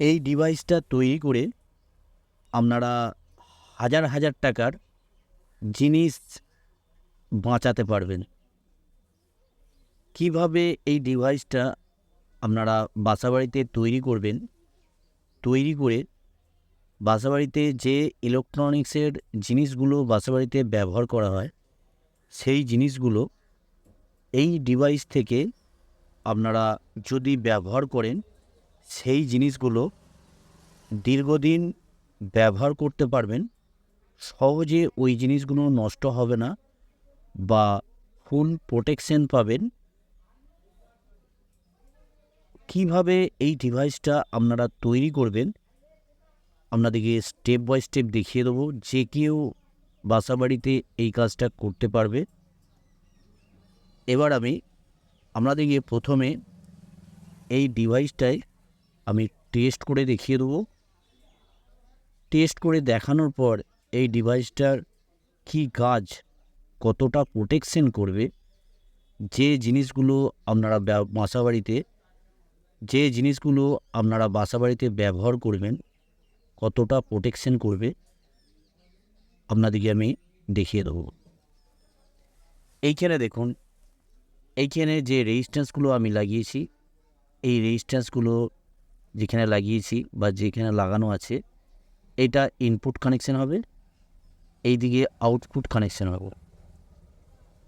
এই ডিভাইসটা তৈরি করে আপনারা হাজার হাজার টাকার জিনিস বাঁচাতে পারবেন। কীভাবে এই ডিভাইসটা আপনারা বাসাবাড়িতে তৈরি করবেন? তৈরি করে বাসাবাড়িতে যে ইলেকট্রনিক্সের জিনিসগুলো বাসাবাড়িতে ব্যবহার করা হয়, সেই জিনিসগুলো এই ডিভাইস থেকে আপনারা যদি ব্যবহার করেন সেই জিনিসগুলো দীর্ঘদিন ব্যবহার করতে পারবেন। সহজে ওই জিনিসগুলো নষ্ট হবে না বা ফুল প্রোটেকশন পাবেন। কীভাবে এই ডিভাইসটা আপনারা তৈরি করবেন, আপনাদেরকে স্টেপ বাই স্টেপ দেখিয়ে দেবো। যে কেউ বাসাবাড়িতে এই কাজটা করতে পারবে। এবার আমি, আপনাদেরকে প্রথমে এই ডিভাইসটায় আমি টেস্ট করে দেখিয়ে দেবো। টেস্ট করে দেখানোর পর এই ডিভাইসটার কী কাজ, কতটা প্রোটেকশন করবে, যে জিনিসগুলো আপনারা বাসাবাড়িতে, যে জিনিসগুলো আপনারা বাসাবাড়িতে ব্যবহার করবেন, কতটা প্রোটেকশন করবে, আপনাদেরকে আমি দেখিয়ে দেবো। এইখানে দেখুন, এইখানে যে রেজিস্ট্যান্সগুলো আমি লাগিয়েছি, এই রেজিস্ট্যান্সগুলো যেখানে লাগিয়েছি বা যেখানে লাগানো আছে, এটা ইনপুট কানেকশান হবে এই দিকে আউটপুট কানেকশান হবে।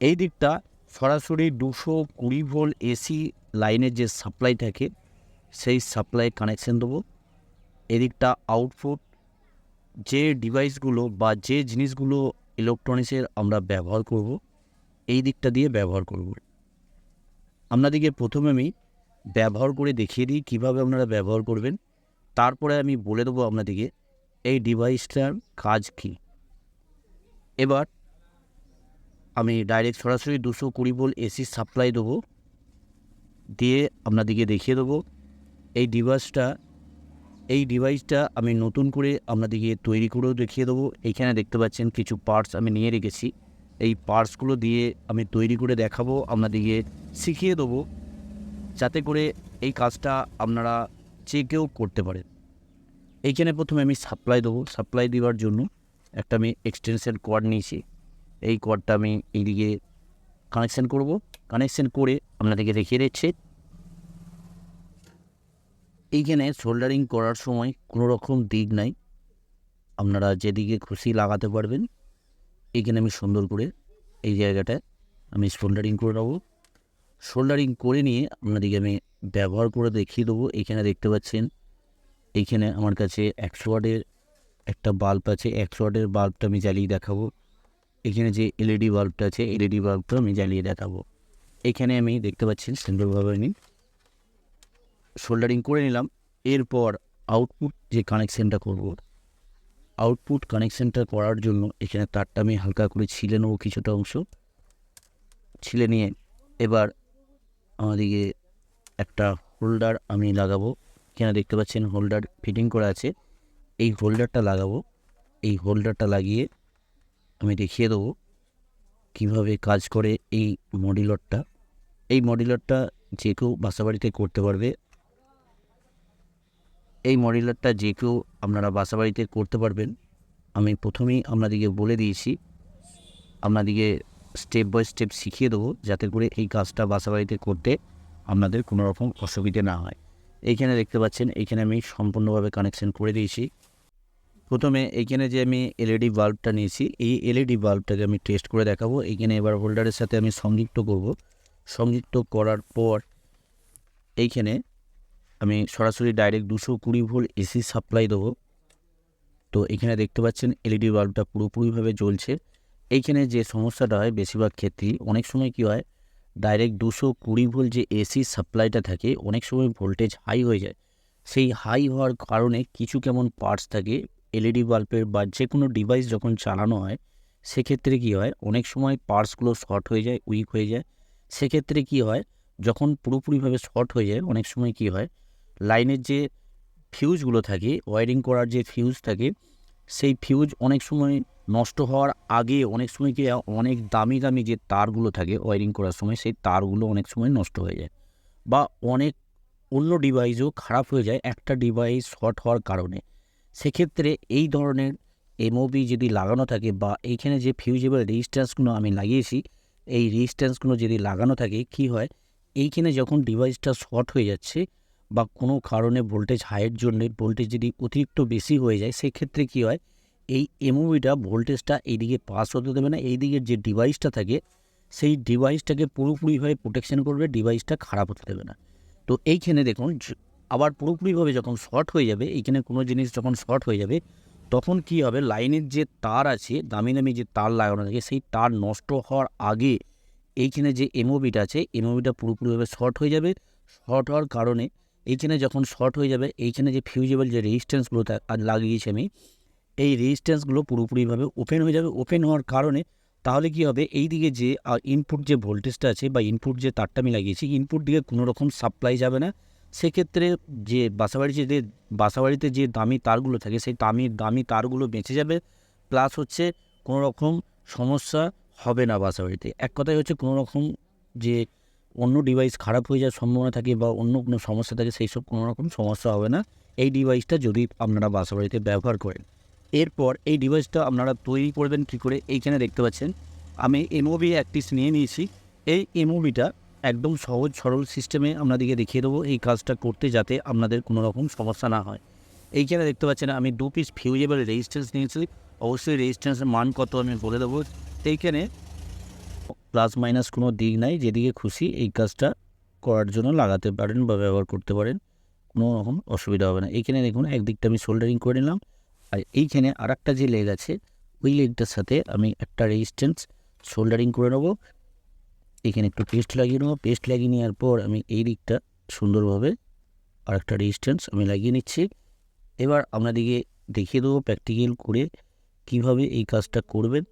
এই দিকটা সরাসরি দুশো কুড়ি ভোল্ট এসি লাইনের যে সাপ্লাই থাকে, সেই সাপ্লাই কানেকশান দেবো। এদিকটা আউটপুট যে ডিভাইসগুলো বা যে জিনিসগুলো ইলেকট্রনিক্সের আমরা ব্যবহার করব, এই দিকটা দিয়ে ব্যবহার করব। আপনাদেরকে প্রথমে আমি ব্যবহার করে দেখিয়ে দিই, কীভাবে আপনারা ব্যবহার করবেন। তারপরে আমি বলে দেবো আপনাদেরকে, এই ডিভাইসটার কাজ কী। এবার আমি ডাইরেক্ট সরাসরি দুশো কুড়ি ভোল্ট এসি সাপ্লাই দেবো। দিয়ে আপনাদেরকে দেখিয়ে দেবো, এই ডিভাইসটা এই ডিভাইসটা আমি নতুন করে আপনাদেরকে তৈরি করেও দেখিয়ে দেবো। এইখানে দেখতে পাচ্ছেন কিছু পার্টস আমি নিয়ে রেখেছি। এই পার্টসগুলো দিয়ে আমি তৈরি করে দেখাবো, আপনাদেরকে শিখিয়ে দেবো। যাতে করে এই কাজটা আপনারা কেউ করতে পারেন। এইখানে প্রথমে আমি সাপ্লাই দেবো। সাপ্লাই দেওয়ার জন্য একটা আমি এক্সটেনশন কোয়ার্ড নিয়েছি। এই কোয়ার্ডটা আমি এইদিকে কানেকশান করব। কানেকশান করে আপনাদেরকে দেখিয়ে দিচ্ছি। এইখানে সোল্ডারিং করার সময় কোনো রকম দিক নাই। আপনারা যেদিকে খুশি লাগাতে পারবেন। এইখানে আমি সুন্দর করে এই জায়গাটায় আমি সোল্ডারিং করে নেব। সোল্ডারিং করে নিয়ে আপনাদেরকে আমি ব্যবহার করে দেখিয়ে দেবো। এইখানে দেখতে পাচ্ছেন এইখানে আমার কাছে একশো ওয়াটের একটা বাল্ব আছে। একশো ওয়াটের বাল্বটা আমি জ্বালিয়ে দেখাবো। এখানে যে এলইডি বাল্বটা আছে, এলইডি বাল্বটা আমি জ্বালিয়ে দেখাবো। এখানে আমি দেখতে পাচ্ছেন, সুন্দরভাবে আমি শোল্ডারিং করে নিলাম। এরপর আউটপুট যে কানেকশানটা করব, আউটপুট কানেকশানটা করার জন্য এখানে তারটা আমি হালকা করে ছিলে নেব কিছুটা অংশ। ছিলে নিয়ে এবার আমাদিকে একটা হোল্ডার আমি লাগাবো। এখানে দেখতে পাচ্ছেন হোল্ডার ফিটিং করা আছে। এই হোল্ডারটা লাগাবো। এই হোল্ডারটা লাগিয়ে আমি দেখিয়ে দেবো কীভাবে কাজ করে এই মডিউলারটা। এই মডিউলারটা যে কেউ বাসাবাড়িতে করতে পারবে। এই মডিউলারটা যে কেউ আপনারা বাসাবাড়িতে করতে পারবেন। আমি প্রথমেই আপনাদেরকে বলে দিয়েছি। আপনাদেরকে স্টেপ বাই স্টেপ শিখিয়ে দেবো যাতে করে এই কাজটা বাসাবাড়িতে করতে আপনাদের কোনো রকম অসুবিধে না হয়। এইখানে দেখতে পাচ্ছেন, এইখানে আমি সম্পূর্ণভাবে কানেকশন করে দিয়েছি। প্রথমে এইখানে যে আমি এলইডি বাল্বটা নিয়েছি, এই এলইডি বাল্বটাকে আমি টেস্ট করে দেখাবো। এইখানে এবার হোল্ডারের সাথে আমি সংযুক্ত করব। সংযুক্ত করার পর এইখানে আমি সরাসরি ডাইরেক্ট দুশো কুড়ি ভোল্ট এসি সাপ্লাই দেবো। তো এখানে দেখতে পাচ্ছেন এলইডি বাল্বটা পুরোপুরিভাবে জ্বলছে। এইখানে যে সমস্যাটা হয় বেশিরভাগ ক্ষেত্রেই অনেক সময় কী হয় ডাইরেক্ট দুশো কুড়ি ভোল্ট যে এসি সাপ্লাইটা থাকে, অনেক সময় ভোল্টেজ হাই হয়ে যায়। সেই হাই হওয়ার কারণে কিছু কেমন পার্টস থাকে এলইডি বাল্বের বা যে কোনো ডিভাইস যখন চালানো হয়, সেক্ষেত্রে কী হয়, অনেক সময় পার্টসগুলো শর্ট হয়ে যায় উইক হয়ে যায়। সেক্ষেত্রে কী হয়, যখন পুরোপুরিভাবে শর্ট হয়ে যায়, অনেক সময় কী হয় লাইনের যে ফিউজগুলো থাকে ওয়ারিং করার যে ফিউজ থাকে, সেই ফিউজ অনেক সময় নষ্ট হওয়ার আগে অনেক সময় কি অনেক দামি দামি যে তারগুলো থাকে ওয়ারিং করার সময় সেই তারগুলো অনেক সময় নষ্ট হয়ে যায় বা অনেক অন্য ডিভাইসও খারাপ হয়ে যায় একটা ডিভাইস শর্ট হওয়ার কারণে। সেক্ষেত্রে এই ধরনের এমওবি যদি লাগানো থাকে বা এইখানে যে ফিউজেবল রেজিস্ট্যান্সগুলো আমি লাগিয়েছি, এই রেজিস্ট্যান্সগুলো যদি লাগানো থাকে, কি হয়? এইখানে যখন ডিভাইসটা শর্ট হয়ে যাচ্ছে বা কোনো কারণে ভোল্টেজ হাইয়ের জন্য ভোল্টেজ যদি অতিরিক্ত বেশি হয়ে যায়, সেক্ষেত্রে কি হয়? এই এমওবিটা ভোল্টেজটা এইদিকে পাস হতে দেবে না এই দিকের যে ডিভাইসটা থাকে, সেই ডিভাইসটাকে পুরোপুরিভাবে প্রোটেকশন করবে ডিভাইসটা খারাপ হতে দেবে না। তো এইখানে দেখুন আবার পুরোপুরিভাবে যখন শর্ট হয়ে যাবে, এইখানে কোনো জিনিস যখন শর্ট হয়ে যাবে, তখন কি হবে, লাইনের যে তার আছে, দামি দামি যে তার লাগানো থাকে, সেই তার নষ্ট হওয়ার আগে এইখানে যে এমওবিটা আছে এমওবিটা পুরোপুরিভাবে শর্ট হয়ে যাবে। শর্ট হওয়ার কারণে এইখানে যখন শর্ট হয়ে যাবে, এইখানে যে ফিউজেবল যে রেজিস্ট্যান্সগুলো লাগিয়েছি আমি এই রেজিস্ট্যান্সগুলো পুরোপুরিভাবে ওপেন হয়ে যাবে। ওপেন হওয়ার কারণে তাহলে কি হবে? এই দিকে যে ইনপুট যে ভোল্টেজটা আছে বা ইনপুট যে তারটা আমি লাগিয়েছি ইনপুট দিকে কোনো রকম সাপ্লাই যাবে না। সেক্ষেত্রে যে বাসাবাড়িতে যে বাসাবাড়িতে যে দামি তারগুলো থাকে, সেই দামি দামি তারগুলো বেঁচে যাবে। প্লাস হচ্ছে কোনো রকম সমস্যা হবে না বাসাবাড়িতে। এক কথায় হচ্ছে কোনো রকম যে, অন্য ডিভাইস খারাপ হয়ে যাওয়ার সম্ভাবনা থাকে বা অন্য কোনো সমস্যা থাকে, সেই সব কোনো রকম সমস্যা হবে না। এই ডিভাইসটা যদি আপনারা বাসাবাড়িতে ব্যবহার করেন। এরপর এই ডিভাইসটা আপনারা তৈরি করবেন কী করে এইখানে দেখতে পাচ্ছেন। আমি এমওবি একটিস নিয়ে নিয়েছি। এই এমওবিটা একদম সহজ, সরল সিস্টেমে আপনাদেরকে দেখিয়ে দেবো এই কাজটা করতে যাতে আপনাদের কোনো রকম সমস্যা না হয়। এইখানে দেখতে পাচ্ছেন, আমি দু পিস ফিউজেবল রেজিস্ট্যান্স নিয়েছি। অবশ্যই রেজিস্ট্যান্সের মান কত আমি বলে দেবো। এইখানে প্লাস মাইনাস কোনো দিক নাই, যেদিকে খুশি এই কাজটা করার জন্য লাগাতে পারেন বা ব্যবহার করতে পারেন। কোনো রকম অসুবিধা হবে না। এইখানে দেখুন, একদিকটা আমি সোল্ডারিং করে নিলাম। আর এইখানে আর একটা যে লেগ আছে, ওই লেগটার সাথে আমি একটা রেজিস্ট্যান্স শোল্ডারিং করে নেব। এখানে একটু পেস্ট লাগিয়ে নেব। পেস্ট লাগিয়ে নেওয়ার পর আমি এই দিকটা সুন্দরভাবে আর একটা রেজিস্ট্যান্স আমি লাগিয়ে নিচ্ছি। এবার আপনাদেরকে দেখিয়ে দেবো প্র্যাকটিক্যাল করে কীভাবে এই কাজটা করবেন।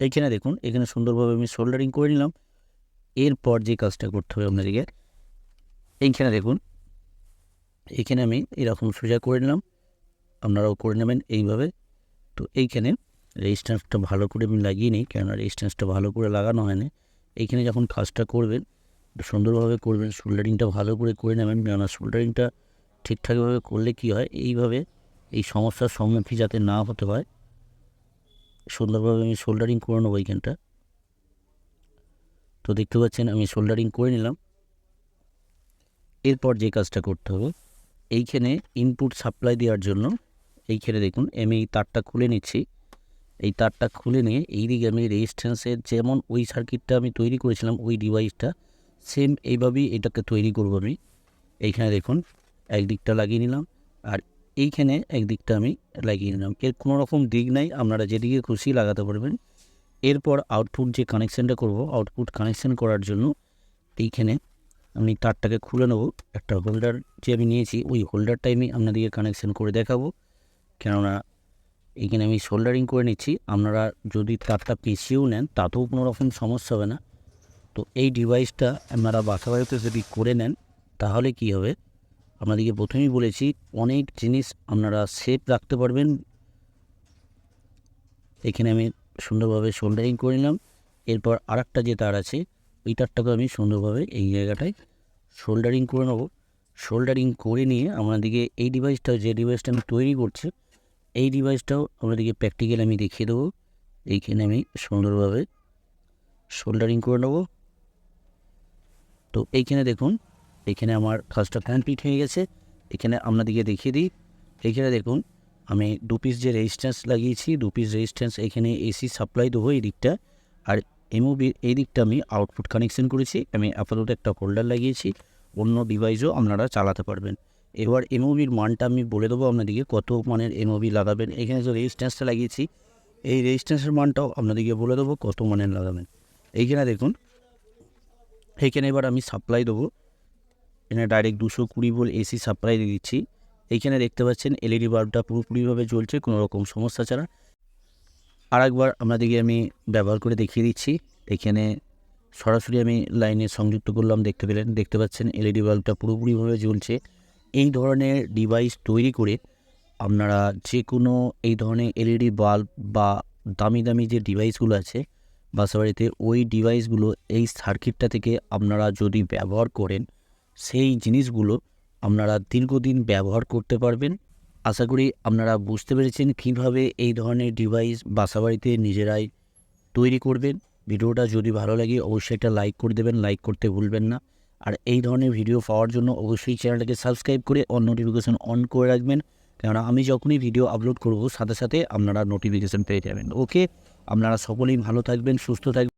এইখানে দেখুন, এখানে সুন্দরভাবে আমি শোল্ডারিং করে নিলাম। এরপর যে কাজটা করতে হবে আপনাদেরকে, এইখানে দেখুন, এখানে আমি এরকম সোজা করে নিলাম। আপনারাও করে নেবেন এইভাবে। তো এইখানে রেজিস্ট্যান্সটা ভালো করে আমি লাগিয়ে নিই, কেননা রেজিস্ট্যান্সটা ভালো করে লাগানো হয় না। এইখানে যখন কাজটা করবেন, সুন্দরভাবে করবেন, সোল্ডারিংটা ভালো করে করে নেবেন, কেননা সোল্ডারিংটা ঠিকঠাকভাবে করলে কি হয়, এইভাবে এই সমস্যার সম্মুখীন যাতে না হতে হয়, সুন্দরভাবে আমি সোল্ডারিং করে নেব এইখানটা। তো দেখতে পাচ্ছেন, আমি সোল্ডারিং করে নিলাম। এরপর যে কাজটা করতে হবে, এইখানে ইনপুট সাপ্লাই দেওয়ার জন্য এইখানে দেখুন, আমি এই তারটা খুলে নিচ্ছি। এই তারটা খুলে নিয়ে এইদিকে আমি রেজিস্ট্যান্সের যেমন ওই সার্কিটটা আমি তৈরি করেছিলাম, ওই ডিভাইসটা সেম এইভাবেই এটাকে তৈরি করব আমি। এইখানে দেখুন, একদিকটা লাগিয়ে নিলাম আর এইখানে একদিকটা আমি লাগিয়ে নিলাম। এর কোনো রকম দিক নাই, আপনারা যেদিকে খুশি লাগাতে পারবেন। এরপর আউটপুট যে কানেকশানটা করব আউটপুট কানেকশান করার জন্য এইখানে আমি তারটাকে খুলে নেব। একটা হোল্ডার যে আমি নিয়েছি, ওই হোল্ডারটাই আমি আপনাদেরকে কানেকশান করে দেখাবো। কেননা এখানে আমি সোল্ডারিং করে নিচ্ছি। আপনারা যদি তারটা পিছিয়েও নেন, তাতেও কোনো রকম সমস্যা হবে না। তো এই ডিভাইসটা আপনারা বাসা বাড়িতে যদি করে নেন, তাহলে কি হবে? আপনাদেরকে প্রথমেই বলেছি, অনেক জিনিস আপনারা সেফ রাখতে পারবেন। এখানে আমি সুন্দরভাবে সোল্ডারিং করে নিলাম। এরপর আর যে তার আছে, ওই তারটাকে আমি সুন্দরভাবে এই জায়গাটায় সোল্ডারিং করে নেব। সোল্ডারিং করে নিয়ে আমাদেরকে এই ডিভাইসটা যে ডিভাইসটা আমি তৈরি করছি এই ডিভাইসটাও আপনাদেরকে প্র্যাকটিক্যাল আমি দেখিয়ে দেবো। এইখানে আমি সুন্দরভাবে সোল্ডারিং করে নেব। তো এইখানে দেখুন এখানে আমার কাজটা কমপ্লিট হয়ে গেছে। এখানে আপনাদেরকে দেখিয়ে দিই। এইখানে দেখুন, আমি দু পিস যে রেজিস্ট্যান্স লাগিয়েছি, দু পিস রেজিস্ট্যান্স এখানে এসি সাপ্লাই দেবো এই দিকটা। আর এমওবি এই দিকটা আমি আউটপুট কানেকশন করেছি। আমি আপাতত একটা হোল্ডার লাগিয়েছি। অন্য ডিভাইসও আপনারা চালাতে পারবেন। এবার এমওবির মানটা আমি বলে দেবো আপনাদেরকে, কত মানের এমওবি লাগাবেন। এখানে যে রেজিস্ট্যান্সটা লাগিয়েছি, এই রেজিস্ট্যান্সের মানটাও আপনাদেরকে বলে দেবো কত মানের লাগাবেন। এইখানে দেখুন, এইখানে এবার আমি সাপ্লাই দেবো। এখানে ডাইরেক্ট দুশো কুড়ি ভোল্ট এসি সাপ্লাই দিয়ে দিচ্ছি। এইখানে দেখতে পাচ্ছেন এলইডি বাল্বটা পুরোপুরিভাবে জ্বলছে, কোনো রকম সমস্যা ছাড়া। আর একবার আপনাদেরকে আমি ব্যবহার করে দেখিয়ে দিচ্ছি। এখানে সরাসরি আমি লাইনে সংযুক্ত করলাম, দেখতে পেলেন। দেখতে পাচ্ছেন এলইডি বাল্বটা পুরোপুরিভাবে জ্বলছে। এই ধরনের ডিভাইস তৈরি করে আপনারা যে কোনো এই ধরনের এলইডি বাল্ব বা দামি দামি যে ডিভাইসগুলো আছে, বাসাবাড়িতে ওই ডিভাইসগুলো এই সার্কিটটা থেকে আপনারা যদি ব্যবহার করেন, সেই জিনিসগুলো আপনারা দীর্ঘদিন ব্যবহার করতে পারবেন। আশা করি আপনারা বুঝতে পেরেছেন কীভাবে এই ধরনের ডিভাইস বাসাবাড়িতে নিজেরাই তৈরি করবেন। ভিডিওটা যদি ভালো লাগে, অবশ্যই একটা লাইক করে দেবেন। লাইক করতে ভুলবেন না। আর এই ধরনের ভিডিও পাওয়ার জন্য অবশ্যই চ্যানেলটাকে সাবস্ক্রাইব করে অন নোটিফিকেশন অন করে রাখবেন। কেননা আমি যখনই ভিডিও আপলোড করব, সাথে সাথে আপনারা নোটিফিকেশান পেয়ে যাবেন। ওকে আপনারা সকলেই ভালো থাকবেন, সুস্থ থাকবেন।